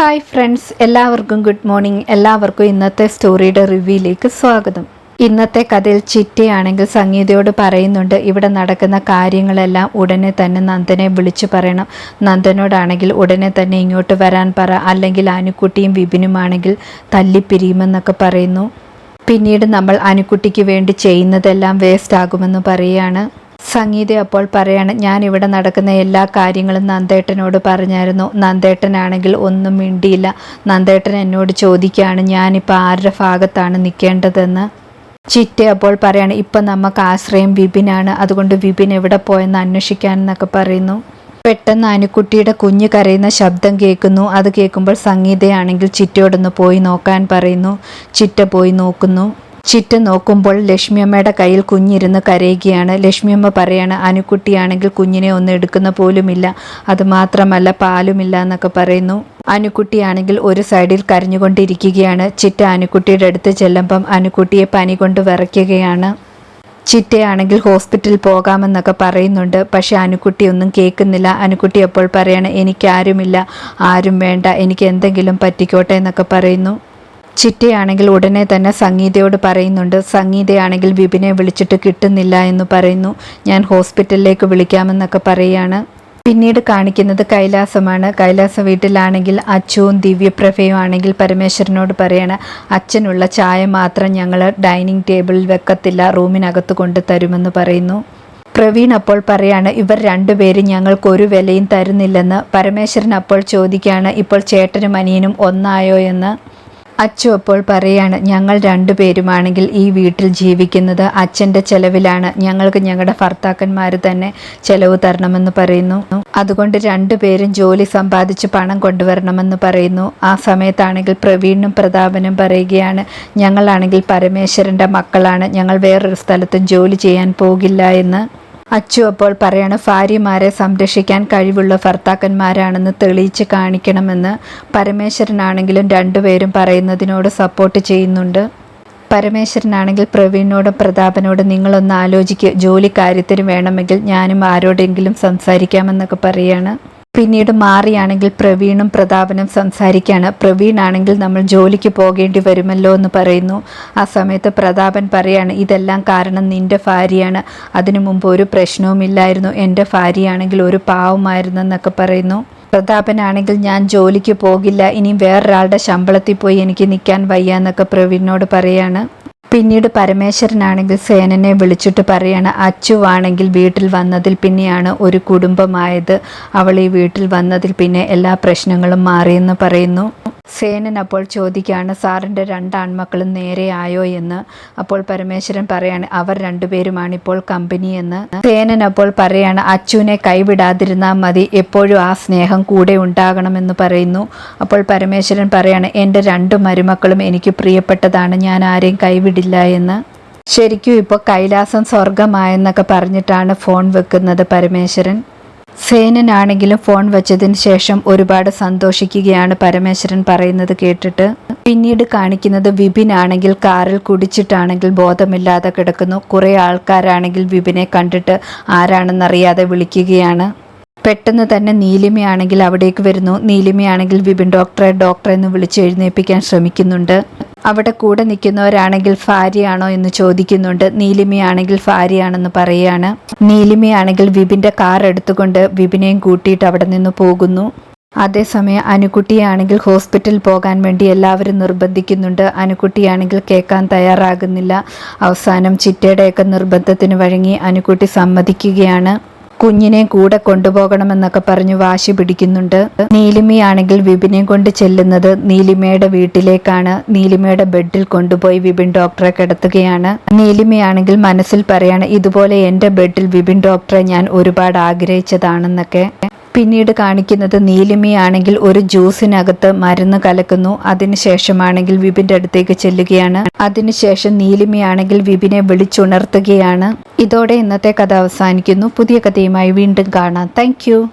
Hi friends എല്ലാവർക്കും good morning. എല്ലാവർക്കും ഇന്നത്തെ സ്റ്റോറിയുടെ റിവ്യൂയിലേക്ക് സ്വാഗതം. ഇന്നത്തെ കഥയിൽ ചിറ്റയാണെങ്കിൽ സംഗീതയോട് പറയുന്നുണ്ട് ഇവിടെ നടക്കുന്ന കാര്യങ്ങളെല്ലാം ഉടനെ തന്നെ നന്ദനെ വിളിച്ചു പറയണം. നന്ദനോടാണെങ്കിൽ ഉടനെ തന്നെ ഇങ്ങോട്ട് വരാൻ പറ. അല്ലെങ്കിൽ അനുക്കുട്ടിയും വിപിനുമാണെങ്കിൽ തല്ലിപ്പിരിയുമെന്നൊക്കെ പറയുന്നു. പിന്നീട് നമ്മൾ അനുക്കുട്ടിക്ക് വേണ്ടി ചെയ്യുന്നതെല്ലാം വേസ്റ്റ് ആകുമെന്ന് പറയുകയാണ്. സംഗീത അപ്പോൾ പറയാണ് ഞാൻ ഇവിടെ നടക്കുന്ന എല്ലാ കാര്യങ്ങളും നന്ദേട്ടനോട് പറഞ്ഞായിരുന്നു. നന്ദേട്ടനാണെങ്കിൽ ഒന്നും മിണ്ടിയില്ല. നന്ദേട്ടൻ എന്നോട് ചോദിക്കുകയാണ് ഞാനിപ്പോൾ ആരുടെ ഭാഗത്താണ് നിൽക്കേണ്ടതെന്ന് ചിറ്റ അപ്പോൾ പറയാണ് ഇപ്പം നമുക്ക് ആശ്രയം വിപിനാണ്. അതുകൊണ്ട് വിപിൻ എവിടെ പോയെന്ന് അന്വേഷിക്കാനെന്നൊക്കെ പറയുന്നു. പെട്ടെന്ന് അനുക്കുട്ടിയുടെ കുഞ്ഞ് കരയുന്ന ശബ്ദം കേൾക്കുന്നു. അത് കേൾക്കുമ്പോൾ സംഗീതയാണെങ്കിൽ ചിറ്റയോടൊന്ന് പോയി നോക്കാൻ പറയുന്നു. ചിറ്റ പോയി നോക്കുന്നു. ചിറ്റ നോക്കുമ്പോൾ ലക്ഷ്മിയമ്മയുടെ കയ്യിൽ കുഞ്ഞിരുന്ന് കരയുകയാണ്. ലക്ഷ്മിയമ്മ പറയാണ് അനുക്കുട്ടിയാണെങ്കിൽ കുഞ്ഞിനെ ഒന്ന് എടുക്കുന്ന പോലുമില്ല. അത് മാത്രമല്ല പാലുമില്ല എന്നൊക്കെ പറയുന്നു. അനുക്കുട്ടിയാണെങ്കിൽ ഒരു സൈഡിൽ കരഞ്ഞുകൊണ്ടിരിക്കുകയാണ്. ചിറ്റ അനുക്കുട്ടിയുടെ അടുത്ത് ചെല്ലുമ്പം അനുക്കുട്ടിയെ പനി കൊണ്ട് വിറയ്ക്കുകയാണ്. ചിറ്റയാണെങ്കിൽ ഹോസ്പിറ്റലിൽ പോകാമെന്നൊക്കെ പറയുന്നുണ്ട്. പക്ഷെ അനുക്കുട്ടി ഒന്നും കേൾക്കുന്നില്ല. അനുക്കുട്ടി അപ്പോൾ പറയണം എനിക്കാരുമില്ല. ആരും വേണ്ട. എനിക്ക് എന്തെങ്കിലും പറ്റിക്കോട്ടെ എന്നൊക്കെ പറയുന്നു. ചിറ്റയാണെങ്കിൽ ഉടനെ തന്നെ സംഗീതയോട് പറയുന്നുണ്ട്. സംഗീതയാണെങ്കിൽ വിപിനെ വിളിച്ചിട്ട് കിട്ടുന്നില്ല എന്ന് പറയുന്നു. ഞാൻ ഹോസ്പിറ്റലിലേക്ക് വിളിക്കാമെന്നൊക്കെ പറയുകയാണ് പിന്നീട് കാണിക്കുന്നത് കൈലാസമാണ്. കൈലാസ വീട്ടിലാണെങ്കിൽ അച്ചുവും ദിവ്യപ്രഭയും ആണെങ്കിൽ പരമേശ്വരനോട് പറയാണ് അച്ഛനുള്ള ചായ മാത്രം ഞങ്ങൾ ഡൈനിങ് ടേബിളിൽ വെക്കത്തില്ല റൂമിനകത്ത് കൊണ്ട് തരുമെന്ന് പറയുന്നു. പ്രവീൺ അപ്പോൾ പറയാണ് ഇവർ രണ്ടുപേരും ഞങ്ങൾക്ക് ഒരു വിലയും തരുന്നില്ലെന്ന്. പരമേശ്വരൻ അപ്പോൾ ചോദിക്കുകയാണ് ഇപ്പോൾ ചേട്ടനും അനിയനും ഒന്നായോ എന്ന്? അച്ചു അപ്പോൾ പറയാണ് ഞങ്ങൾ രണ്ടുപേരുമാണെങ്കിൽ ഈ വീട്ടിൽ ജീവിക്കുന്നത് അച്ഛന്റെ ചെലവിലാണ്. ഞങ്ങൾക്ക് ഞങ്ങളുടെ ഭർത്താക്കന്മാർ തന്നെ ചെലവ് തരണമെന്ന് പറയുന്നു. അതുകൊണ്ട് രണ്ടുപേരും ജോലി സമ്പാദിച്ച് പണം കൊണ്ടുവരണമെന്ന് പറയുന്നു. ആ സമയത്താണെങ്കിൽ പ്രവീണും പ്രതാപനും പറയുകയാണ് ഞങ്ങളാണെങ്കിൽ പരമേശ്വരന്റെ മക്കളാണ്. ഞങ്ങൾ വേറൊരു സ്ഥലത്തും ജോലി ചെയ്യാൻ പോകില്ല എന്ന്. അച്ചു അപ്പോൾ പറയാണ് ഭാര്യമാരെ സംരക്ഷിക്കാൻ കഴിവുള്ള ഭർത്താക്കന്മാരാണെന്ന് തെളിയിച്ച് കാണിക്കണമെന്ന് പരമേശ്വരനാണെങ്കിലും രണ്ടുപേരും പറയുന്നതിനോട് സപ്പോർട്ട് ചെയ്യുന്നുണ്ട്. പരമേശ്വരനാണെങ്കിൽ പ്രവീണിനോടും പ്രതാപനോടും നിങ്ങളൊന്ന് ആലോചിക്കുക ജോലി കാര്യത്തിന് വേണമെങ്കിൽ ഞാനും ആരോടെങ്കിലും സംസാരിക്കാമെന്നൊക്കെ പറയാണ്. പിന്നീട് മാറിയാണെങ്കിൽ പ്രവീണും പ്രതാപനും സംസാരിക്കുകയാണ് പ്രവീണാണെങ്കിൽ നമ്മൾ ജോലിക്ക് പോകേണ്ടി വരുമല്ലോ എന്ന് പറയുന്നു. ആ സമയത്ത് പ്രതാപൻ പറയാണ് ഇതെല്ലാം കാരണം നിന്റെ ഭാര്യയാണ്. അതിനു മുമ്പ് ഒരു പ്രശ്നവുമില്ലായിരുന്നു എന്റെ ഭാര്യയാണെങ്കിൽ ഒരു പാവമായിരുന്നു എന്നൊക്കെ പറയുന്നു. പ്രതാപനാണെങ്കിൽ ഞാൻ ജോലിക്ക് പോകില്ല. ഇനി വേറൊരാളുടെ ശമ്പളത്തിൽ പോയി എനിക്ക് നിൽക്കാൻ വയ്യ എന്നൊക്കെ പ്രവീണിനോട് പറയാണ്. പിന്നീട് പരമേശ്വരനാണെങ്കിൽ സേനനെ വിളിച്ചിട്ട് പറയാണ് അച്ചുവാണെങ്കിൽ വീട്ടിൽ വന്നതിൽ പിന്നെയാണ് ഒരു കുടുംബമായത്. അവൾ ഈ വീട്ടിൽ വന്നതിൽ പിന്നെ എല്ലാ പ്രശ്നങ്ങളും മാറിയെന്ന് പറയുന്നു. സേനൻ അപ്പോൾ ചോദിക്കുകയാണ് സാറിന്റെ രണ്ട് ആൺമക്കളും നേരെയായോ എന്ന്? അപ്പോൾ പരമേശ്വരൻ പറയാണ് അവർ രണ്ടുപേരുമാണ് ഇപ്പോൾ കമ്പനി എന്ന്. സേനൻ അപ്പോൾ പറയാണ് അച്ചുവിനെ കൈവിടാതിരുന്നാൽ മതി എപ്പോഴും ആ സ്നേഹം കൂടെ ഉണ്ടാകണമെന്ന് പറയുന്നു. അപ്പോൾ പരമേശ്വരൻ പറയാണ് എന്റെ രണ്ട് മരുമക്കളും എനിക്ക് പ്രിയപ്പെട്ടതാണ് ഞാൻ ആരെയും കൈവിടില്ല എന്ന്. ശരിക്കും ഇപ്പോൾ കൈലാസം സ്വർഗമായെന്നൊക്കെ പറഞ്ഞിട്ടാണ് ഫോൺ വെക്കുന്നത് പരമേശ്വരൻ. സേനനാണെങ്കിലും ഫോൺ വെച്ചതിന് ശേഷം ഒരുപാട് സന്തോഷിക്കുകയാണ് പരമേശ്വരൻ പറയുന്നത് കേട്ടിട്ട്. പിന്നീട് കാണിക്കുന്നത് വിപിൻ ആണെങ്കിൽ കാറിൽ കുടിച്ചിട്ടാണെങ്കിൽ ബോധമില്ലാതെ കിടക്കുന്നു. കുറേ ആൾക്കാരാണെങ്കിൽ വിപിനെ കണ്ടിട്ട് ആരാണെന്നറിയാതെ വിളിക്കുകയാണ്. പെട്ടെന്ന് തന്നെ നീലിമയാണെങ്കിൽ അവിടേക്ക് വരുന്നു. നീലിമയാണെങ്കിൽ വിപിൻ ഡോക്ടറെ ഡോക്ടറെ എന്ന് വിളിച്ച് എഴുന്നേൽപ്പിക്കാൻ ശ്രമിക്കുന്നുണ്ട്. അവിടെ കൂടെ നിൽക്കുന്നവരാണെങ്കിൽ ഭാര്യയാണോ എന്ന് ചോദിക്കുന്നുണ്ട്. നീലിമയാണെങ്കിൽ ഭാര്യയാണെന്ന് പറയുകയാണ്. നീലിമയാണെങ്കിൽ വിപിന്റെ കാർ എടുത്തുകൊണ്ട് വിപിനെയും കൂട്ടിയിട്ട് അവിടെ നിന്ന് പോകുന്നു. അതേസമയം അനുക്കുട്ടിയാണെങ്കിൽ ഹോസ്പിറ്റലിൽ പോകാൻ വേണ്ടി എല്ലാവരും നിർബന്ധിക്കുന്നുണ്ട്. അനുക്കുട്ടിയാണെങ്കിൽ കേൾക്കാൻ തയ്യാറാകുന്നില്ല. അവസാനം ചിറ്റയുടെയൊക്കെ നിർബന്ധത്തിന് വഴങ്ങി അനുക്കുട്ടി സമ്മതിക്കുകയാണ്. കുഞ്ഞിനെ കൂടെ കൊണ്ടുപോകണമെന്നൊക്കെ പറഞ്ഞു വാശി പിടിക്കുന്നുണ്ട്. നീലിമയാണെങ്കിൽ വിപിനെ കൊണ്ട് ചെല്ലുന്നത് നീലിമയുടെ വീട്ടിലേക്കാണ്. നീലിമയുടെ ബെഡിൽ കൊണ്ടുപോയി വിപിൻ ഡോക്ടറെ കിടത്തുകയാണ്. നീലിമയാണെങ്കിൽ മനസ്സിൽ പറയാണ് ഇതുപോലെ എന്റെ ബെഡിൽ വിപിൻ ഡോക്ടറെ ഞാൻ ഒരുപാട് ആഗ്രഹിച്ചതാണെന്നൊക്കെ. പിന്നീട് കാണിക്കുന്നത് നീലിമയാണെങ്കിൽ ഒരു ജ്യൂസിനകത്ത് മരുന്ന് കലക്കുന്നു. അതിനുശേഷമാണെങ്കിൽ വിപിന്റെ അടുത്തേക്ക് ചെല്ലുകയാണ്. അതിനുശേഷം നീലിമയാണെങ്കിൽ വിപിനെ വിളിച്ചുണർത്തുകയാണ്. ഇതോടെ ഇന്നത്തെ കഥ അവസാനിക്കുന്നു. പുതിയ കഥയുമായി വീണ്ടും കാണാം. താങ്ക്